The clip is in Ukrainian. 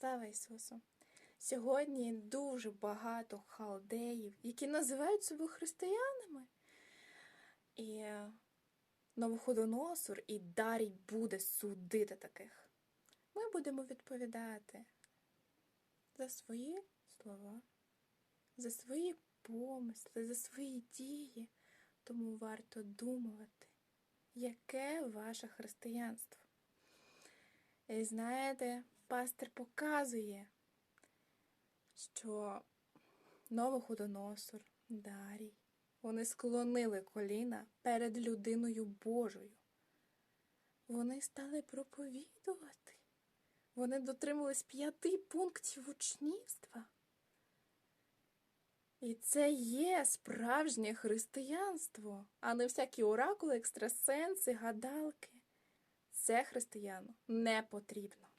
Слава Ісусу! Сьогодні дуже багато халдеїв, які називають себе християнами. І Новоходоносор і Дарій буде судити таких. Ми будемо відповідати за свої слова, за свої помисли, за свої дії. Тому варто думати, яке ваше християнство. І знаєте, пастир показує, що Новоходоносор, Дарій, вони склонили коліна перед людиною Божою. Вони стали проповідувати. Вони дотримались п'яти пунктів учнівства. І це є справжнє християнство, а не всякі оракули, екстрасенси, гадалки. Це християну не потрібно.